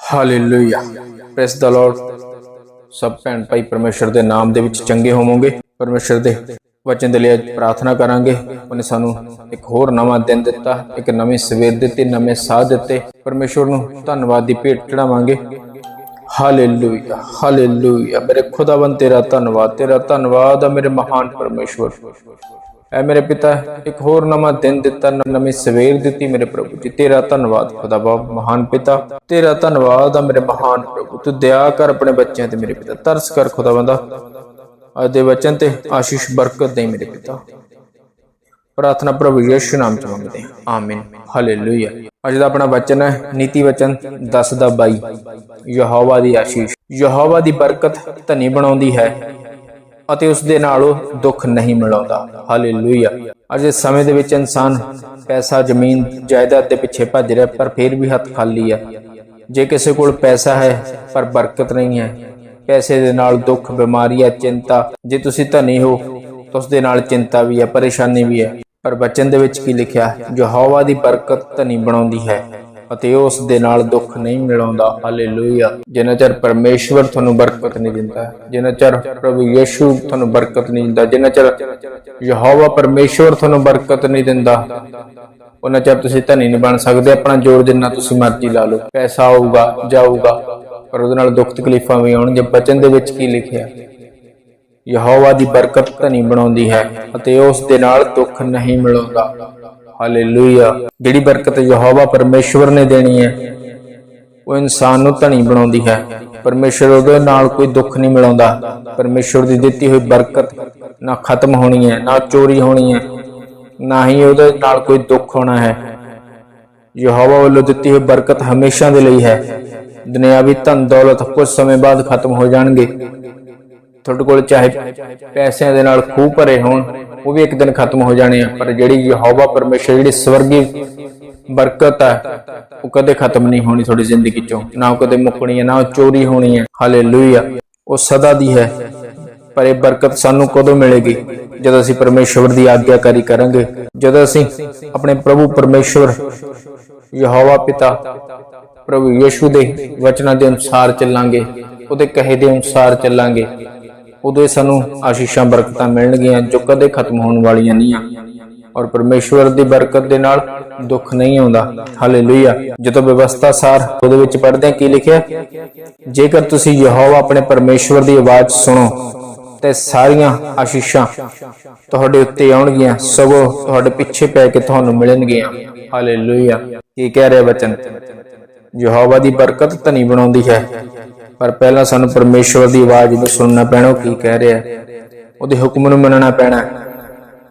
Hallelujah press ਦਾ Lord ਸਭ ਭੈਣ ਭਾਈ ਪਰਮੇਸ਼ਰ ਦੇ ਨਾਮ ਦੇ ਵਿੱਚ ਚੰਗੇ ਹੋਵੋਗੇ। ਪਰਮੇਸ਼ਰ ਦੇ ਵਚਨ ਦੇ ਲਈ ਪ੍ਰਾਰਥਨਾ ਕਰਾਂਗੇ। ਉਹਨੇ ਸਾਨੂੰ ਇੱਕ ਹੋਰ ਨਵਾਂ ਦਿਨ ਦਿੱਤਾ, ਇੱਕ ਨਵੇਂ ਸਵੇਰ ਦਿੱਤੀ, ਨਵੇਂ ਸਾਹ ਦਿੱਤੇ। ਪਰਮੇਸ਼ਰ ਨੂੰ ਧੰਨਵਾਦ ਦੀ ਭੇਟ ਚੜਾਵਾਂਗੇ ਹਾਲੇਲੂਇਆ ਹਾਲੇਲੂਇਆ ਮੇਰੇ ਖੁਦਾਵੰ ਤੇਰਾ ਧੰਨਵਾਦ ਤੇਰਾ ਧੰਨਵਾਦ ਆ ਮੇਰੇ ਮਹਾਨ ਪਰਮੇਸ਼ਵਰ। ਐ ਮੇਰੇ ਪਿਤਾ, ਇੱਕ ਹੋਰ ਨਵਾਂ ਦਿਨ ਦਿੱਤਾ, ਨਵੀਂ ਸਵੇਰ ਦਿੱਤੀ ਮੇਰੇ ਪ੍ਰਭੂ ਜੀ। ਤੇਰਾ ਧੰਨਵਾਦ, ਖੁਦਾ ਬਾਪ ਮਹਾਨ ਪਿਤਾ। ਤੇਰਾ ਧੰਨਵਾਦ ਆ ਮੇਰੇ ਮਹਾਨ ਪ੍ਰਭੂ। ਤੂੰ ਦਇਆ ਕਰ ਆਪਣੇ ਬੱਚਿਆਂ ਤੇ ਮੇਰੇ ਪਿਤਾ। ਤਰਸ ਕਰ ਖੁਦਾਵੰਦਾ ਅੱਜ ਦੇ ਵਚਨ ਤੇ ਆਸ਼ੀਸ਼, ਬਰਕਤ ਦੇ ਮੇਰੇ ਪਿਤਾ। ਪ੍ਰਾਰਥਨਾ ਪ੍ਰਭੂ ਯਿਸੂ ਨਾਮ ਚ ਮੰਗਦੇ ਹਾਂ। ਆਮੀਨ। ਹਾਲੇਲੂਇਆ। ਅੱਜ ਦਾ ਆਪਣਾ ਵਚਨ ਹੈ, ਨੀਤੀ ਵਚਨ 10 ਦਾ 22 ਯਹੋਵਾ ਦੀ ਆਸ਼ੀਸ਼। ਯਹੋਵਾ ਦੀ ਬਰਕਤ ਧਨੀ ਬਣਾਉਂਦੀ ਹੈ। ਅਤੇ ਉਸ ਦੇ ਨਾਲ ਉਹ ਦੁੱਖ ਨਹੀਂ ਮਿਲਾਉਂਦਾ। ਹਾਲੇਲੂਇਆ। ਅੱਜ ਦੇ ਸਮੇਂ ਦੇ ਵਿੱਚ ਇਨਸਾਨ ਪੈਸਾ, ਜ਼ਮੀਨ, ਜਾਇਦਾਦ ਦੇ ਪਿੱਛੇ ਭੱਜ ਰਿਹਾ, ਪਰ ਫਿਰ ਵੀ ਹੱਥ ਖਾਲੀ ਆ। ਜੇ ਕਿਸੇ ਕੋਲ ਪੈਸਾ ਹੈ, ਪਰ ਬਰਕਤ ਨਹੀਂ ਹੈ। ਪੈਸੇ ਦੇ ਨਾਲ ਦੁੱਖ ਬਿਮਾਰੀਆਂ ਚਿੰਤਾ। ਜੇ ਤੁਸੀਂ ਧਨੀ ਹੋ, ਤਾਂ ਉਸ ਦੇ ਨਾਲ ਚਿੰਤਾ ਵੀ ਹੈ, ਪਰੇਸ਼ਾਨੀ ਵੀ ਹੈ। ਪਰ ਬਚਨ ਦੇ ਵਿੱਚ ਕੀ ਲਿਖਿਆ? ਜੋ ਹਵਾ ਦੀ ਬਰਕਤ ਧਨੀ ਬਣਾਉਂਦੀ ਹੈ। ਅਤੇ ਉਸ ਦੇ ਨਾਲ ਦੁੱਖ ਨਹੀਂ ਮਿਲਾਉਂਦਾ। ਹਾਲੇਲੂਇਆ। ਜਿੰਨਾ ਚਿਰ ਪਰਮੇਸ਼ਵਰ ਤੁਹਾਨੂੰ ਬਰਕਤ ਨਹੀਂ ਦਿੰਦਾ, ਜਿੰਨਾ ਚਿਰ ਪ੍ਰਭੂ ਯਿਸੂ ਤੁਹਾਨੂੰ ਬਰਕਤ ਨਹੀਂ ਦਿੰਦਾ, ਜਿੰਨਾ ਚਿਰ ਯਹੋਵਾ ਪਰਮੇਸ਼ਵਰ ਤੁਹਾਨੂੰ ਬਰਕਤ ਨਹੀਂ ਦਿੰਦਾ, ਉਹਨਾਂ ਚਿਰ ਤੁਸੀਂ ਧਨੀ ਨਹੀਂ ਬਣ ਸਕਦੇ। ਆਪਣਾ ਜੋਰ ਜਿੰਨਾ ਤੁਸੀਂ ਮਰਜ਼ੀ ਲਾ ਲਓ। ਪੈਸਾ ਆਊਗਾ, ਜਾਊਗਾ, ਪਰ ਉਹਦੇ ਨਾਲ ਦੁੱਖ ਤਕਲੀਫਾਂ ਵੀ ਆਉਣਗੇ ਬਚਨ ਦੇ ਵਿੱਚ ਕੀ ਲਿਖਿਆ? ਯਹੋਵਾ ਦੀ ਬਰਕਤ ਧਨੀ ਬਣਾਉਂਦੀ ਹੈ ਅਤੇ ਉਸ ਦੇ ਨਾਲ ਦੁੱਖ ਨਹੀਂ ਮਿਲਾਉਂਦਾ। ਹਾਲੇਲੂਇਆ। ਜਿਹੜੀ ਬਰਕਤ ਯਹੋਵਾ ਪਰਮੇਸ਼ਵਰ ਨੇ ਦੇਣੀ ਹੈ, ਉਹ ਇਨਸਾਨ ਨੂੰ ਧਨੀ ਬਣਾਉਂਦੀ ਹੈ। ਪਰਮੇਸ਼ਵਰ ਉਹਦੇ ਨਾਲ ਕੋਈ ਦੁੱਖ ਨਹੀਂ ਮਿਲਾਉਂਦਾ। ਪਰਮੇਸ਼ਵਰ ਦੀ ਦਿੱਤੀ ਹੋਈ ਬਰਕਤ ਨਾ ਖਤਮ ਹੋਣੀ ਹੈ, ਨਾ ਚੋਰੀ ਹੋਣੀ ਹੈ, ਨਾ ਹੀ ਉਹਦੇ ਨਾਲ ਕੋਈ ਦੁੱਖ ਹੋਣਾ ਹੈ। ਯਹੋਵਾ ਵੱਲੋਂ ਦਿੱਤੀ ਹੋਈ ਬਰਕਤ ਹਮੇਸ਼ਾ ਦੇ ਲਈ ਹੈ। ਦੁਨਿਆਵੀ ਧਨ ਦੌਲਤ ਕੁਝ ਸਮੇਂ ਬਾਅਦ ਖਤਮ ਹੋ ਜਾਣਗੇ। ਤੁਹਾਡੇ ਕੋਲ ਚਾਹੇ ਪੈਸਿਆਂ ਦੇ ਨਾਲ ਖੂਹ ਭਰੇ ਹੋਣ ਉਹ ਵੀ ਇੱਕ ਦਿਨ ਖਤਮ ਹੋ ਜਾਣੇ ਆ। ਪਰ ਜਿਹੜੀ ਯਹੋਵਾ ਪਰਮੇਸ਼ਰ, ਜਿਹੜੀ ਸਵਰਗੀ ਬਰਕਤ ਹੈ ਉਹ ਕਦੇ ਖਤਮ ਨਹੀਂ ਹੋਣੀ ਤੁਹਾਡੀ ਜ਼ਿੰਦਗੀ ਚੋਂ। ਨਾ ਉਹ ਕਦੇ ਮੁੱਕਣੀ ਹੈ ਨਾ ਉਹ ਚੋਰੀ ਹੋਣੀ ਹੈ ਹਾਲੇਲੂਇਆ। ਉਹ ਸਦਾ ਦੀ ਹੈ, ਪਰ ਇਹ ਬਰਕਤ ਸਾਨੂੰ ਕਦੋਂ ਮਿਲੇਗੀ? ਜਦੋਂ ਅਸੀਂ ਪਰਮੇਸ਼ਵਰ ਦੀ ਆਗਿਆਕਾਰੀ ਕਰਾਂਗੇ। ਜਦੋਂ ਅਸੀਂ ਆਪਣੇ ਪ੍ਰਭੂ ਪਰਮੇਸ਼ਵਰ, ਯਹੋਵਾ ਪਿਤਾ, ਪ੍ਰਭੂ ਯਿਸੂ ਦੇ ਵਚਨਾਂ ਦੇ ਅਨੁਸਾਰ ਚੱਲਾਂਗੇ, ਉਹਦੇ ਕਹੇ ਦੇ ਅਨੁਸਾਰ ਚੱਲਾਂਗੇ ਉਦੋਂ ਸਾਨੂੰ ਆਸ਼ੀਸ਼ਾਂ, ਬਰਕਤਾਂ ਮਿਲਣਗੀਆਂ ਜੋ ਕਦੇ ਖਤਮ ਹੋਣ ਵਾਲੀਆਂ ਨਹੀਂ ਆ। ਔਰ ਪਰਮੇਸ਼ਵਰ ਦੀ ਬਰਕਤ ਦੇ ਨਾਲ ਦੁੱਖ ਨਹੀਂ ਆਉਂਦਾ। ਹਾਲੇਲੂਇਆ ਜਦੋਂ ਵਿਵਸਥਾ ਸਾਰ ਉਹਦੇ ਵਿੱਚ ਪੜ੍ਹਦੇ ਹਾਂ, ਕੀ ਲਿਖਿਆ? ਜੇਕਰ ਤੁਸੀਂ ਯਹੋਵਾ ਆਪਣੇ ਪਰਮੇਸ਼ਵਰ ਦੀ ਆਵਾਜ਼ ਸੁਣੋ, ਤੇ ਸਾਰੀਆਂ ਆਸ਼ੀਸ਼ਾਂ ਤੁਹਾਡੇ ਉੱਤੇ ਆਉਣਗੀਆਂ, ਸਗੋਂ ਤੁਹਾਡੇ ਪਿੱਛੇ ਪੈ ਕੇ ਤੁਹਾਨੂੰ ਮਿਲਣਗੀਆਂ। ਹਾਲੇਲੂਇਆ ਕੀ ਕਹਿ ਰਿਹਾ ਬਚਨ? ਯਹੋਵਾ ਦੀ ਬਰਕਤ ਧਨੀ ਬਣਾਉਂਦੀ ਹੈ। ਪਰ ਪਹਿਲਾਂ ਸਾਨੂੰ ਪਰਮੇਸ਼ਵਰ ਦੀ ਆਵਾਜ਼ ਨੂੰ ਸੁਣਨਾ ਪੈਣਾ, ਉਹ ਕੀ ਕਹਿ ਰਿਹਾ? ਉਹਦੇ ਹੁਕਮ ਨੂੰ ਮੰਨਣਾ ਪੈਣਾ। ਹੈ।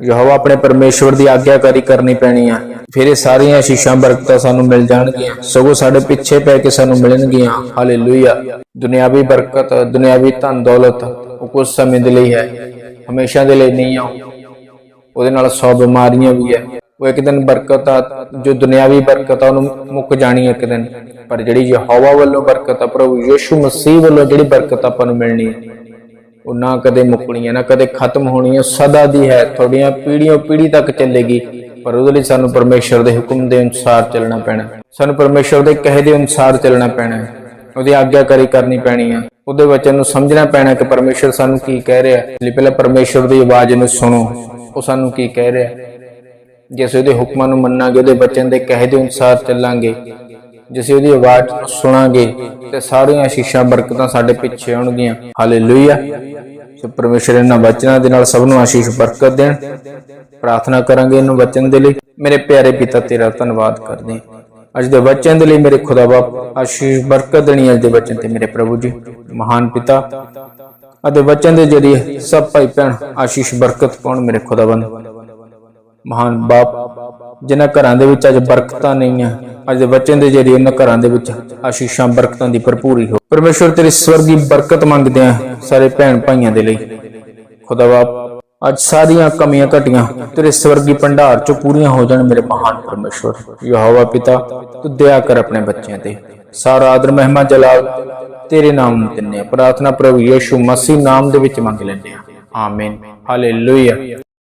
ਯਹੋਵਾ ਆਪਣੇ ਪਰਮੇਸ਼ਵਰ ਦੀ ਆਗਿਆਕਾਰੀ ਕਰਨੀ ਪੈਣੀ ਆ। ਫਿਰ ਇਹ ਸਾਰੀਆਂ ਆਸ਼ੀਸ਼ਾਂ ਬਰਕਤਾਂ ਸਾਨੂੰ ਮਿਲ ਜਾਣਗੀਆਂ। ਸਗੋਂ ਸਾਡੇ ਪਿੱਛੇ ਪੈ ਕੇ ਸਾਨੂੰ ਮਿਲਣਗੀਆਂ। ਹਾਲੇਲੂਇਆ। ਦੁਨਿਆਵੀ ਬਰਕਤ, ਦੁਨਿਆਵੀ ਧਨ ਦੌਲਤ, ਉਹ ਕੁਝ ਸਮੇਂ ਦੇ ਲਈ ਹੈ। ਹਮੇਸ਼ਾ ਦੇ ਲਈ ਨਹੀਂ ਆ। ਉਹਦੇ ਨਾਲ ਸੌ ਬਿਮਾਰੀਆਂ ਵੀ ਹੈ। ਉਹ ਇੱਕ ਦਿਨ ਬਰਕਤ ਆ, ਜੋ ਦੁਨਿਆਵੀ ਬਰਕਤ ਆ, ਉਹਨੂੰ ਮੁੱਕ ਜਾਣੀ ਇੱਕ ਦਿਨ। ਪਰ ਜਿਹੜੀ ਯਹੋਵਾ ਵੱਲੋਂ ਬਰਕਤ ਆ, ਪ੍ਰਭੂ ਯਿਸੂ ਮਸੀਹ ਵੱਲੋਂ ਜਿਹੜੀ ਬਰਕਤ ਆਪਾਂ ਨੂੰ ਮਿਲਣੀ ਹੈ ਉਹ ਨਾ ਕਦੇ ਮੁੱਕਣੀ ਹੈ ਨਾ ਕਦੇ ਖਤਮ ਹੋਣੀ ਹੈ ਸਦਾ ਦੀ ਹੈ। ਤੁਹਾਡੀਆਂ ਪੀੜ੍ਹੀਆਂ ਪੀੜ੍ਹੀ ਤੱਕ ਚੱਲੇਗੀ, ਪਰ ਉਹਦੇ ਲਈ ਸਾਨੂੰ ਪਰਮੇਸ਼ਰ ਦੇ ਹੁਕਮ ਦੇ ਅਨੁਸਾਰ ਚੱਲਣਾ ਪੈਣਾ। ਸਾਨੂੰ ਪਰਮੇਸ਼ਰ ਦੇ ਕਹੇ ਦੇ ਅਨੁਸਾਰ ਚੱਲਣਾ ਪੈਣਾ। ਹੈ ਉਹਦੀ ਆਗਿਆਕਾਰੀ ਕਰਨੀ ਪੈਣੀ ਆ। ਉਹਦੇ ਵਚਨ ਨੂੰ ਸਮਝਣਾ ਪੈਣਾ ਕਿ ਪਰਮੇਸ਼ਰ ਸਾਨੂੰ ਕੀ ਕਹਿ ਰਿਹਾ। ਹੈ ਲਈ ਪਹਿਲਾਂ ਪਰਮੇਸ਼ਰ ਦੀ ਆਵਾਜ਼ ਨੂੰ ਸੁਣੋ। ਉਹ ਸਾਨੂੰ ਕੀ ਕਹਿ ਰਿਹਾ। ਹੈ ਜੇ ਅਸੀਂ ਉਹਦੇ ਹੁਕਮਾਂ ਨੂੰ ਮੰਨਾਂਗੇ, ਉਹਦੇ ਬਚਨ ਦੇ ਕਹੇ ਦੇ ਅਨੁਸਾਰ ਚੱਲਾਂਗੇ। ਜੇ ਉਹਦੀ ਆਵਾਜ਼ ਨੂੰ ਸੁਣਾਂਗੇ, ਤੇ ਸਾਰੀਆਂ ਆਸ਼ੀਸ਼ਾਂ ਬਰਕਤਾਂ ਸਾਡੇ ਪਿੱਛੇ ਆਉਣਗੀਆਂ। ਹਾਲੇਲੂਇਆ ਸੋ ਪਰਮੇਸ਼ਰ ਇਹਨਾਂ ਵਚਨਾਂ ਦੇ ਨਾਲ ਸਭ ਨੂੰ ਆਸ਼ੀਸ਼ ਬਰਕਤ ਦੇਣ। ਪ੍ਰਾਰਥਨਾ ਕਰਾਂਗੇ ਇਹਨੂੰ ਵਚਨ ਦੇ ਲਈ। ਮੇਰੇ ਪਿਆਰੇ ਪਿਤਾ, ਤੇਰਾ ਧੰਨਵਾਦ ਕਰਦੇ ਅੱਜ ਦੇ ਵਚਨ ਦੇ ਲਈ ਮੇਰੇ ਖੁਦਾ ਬਾਪ ਆਸ਼ੀਸ਼ ਬਰਕਤ ਦੇਣੀ ਅੱਜ ਦੇ ਵਚਨ ਤੇ ਮੇਰੇ ਪ੍ਰਭੂ ਜੀ। ਮਹਾਨ ਪਿਤਾ ਅਤੇ ਵਚਨ ਦੇ ਜਰੀਏ ਸਭ ਭਾਈ ਭੈਣ ਆਸ਼ੀਸ਼ ਬਰਕਤ ਪਾਉਣ ਮੇਰੇ ਖੁਦਾਵੰਦ ਮਹਾਨ ਬਾਪ, ਜਿਨ੍ਹਾਂ ਘਰਾਂ ਦੇ ਵਿੱਚ ਅੱਜ ਬਰਕਤਾਂ ਨਹੀਂ ਆ ਅੱਜ ਦੇ ਵਚਨ ਦੇ ਜਰੀਏ ਉਹਨਾਂ ਘਰਾਂ ਦੇ ਵਿੱਚ ਆਸ਼ੀਸ਼ਾਂ, ਬਰਕਤਾਂ ਦੀ ਭਰਪੂਰੀ ਹੋ। ਪਰਮੇਸ਼ਵਰ, ਤੇਰੀ ਸਵਰਗੀ ਬਰਕਤ ਮੰਗਦੇ ਆ ਸਾਰੇ ਭੈਣ ਭਾਈਆਂ ਦੇ ਲਈ। ਖੁਦਾ ਬਾਪ, ਅੱਜ ਸਾਰੀਆਂ ਕਮੀਆਂ ਘਟੀਆਂ, ਤੇਰੇ ਸਵਰਗੀ ਭੰਡਾਰ ਚੋਂ ਪੂਰੀਆਂ ਹੋ ਜਾਣ ਮੇਰੇ ਮਹਾਨ ਪਰਮੇਸ਼ਵਰ। ਯਹੋਵਾ ਪਿਤਾ, ਤੂੰ ਦਇਆ ਕਰ ਆਪਣੇ ਬੱਚਿਆਂ ਤੇ। ਸਾਰਾ ਆਦਰ, ਮਹਿਮਾ, ਜਲਾਲ ਤੇਰੇ ਨਾਮ ਨੂੰ ਦਿੰਨੇ ਆ। ਪ੍ਰਾਰਥਨਾ ਪ੍ਰਭੂ ਯਿਸੂ ਮਸੀਹ ਨਾਮ ਦੇ ਵਿੱਚ ਮੰਗ ਲੈਂਦੇ ਆ। ਆਮੀਨ। ਹਾਲੇਲੂਇਆ।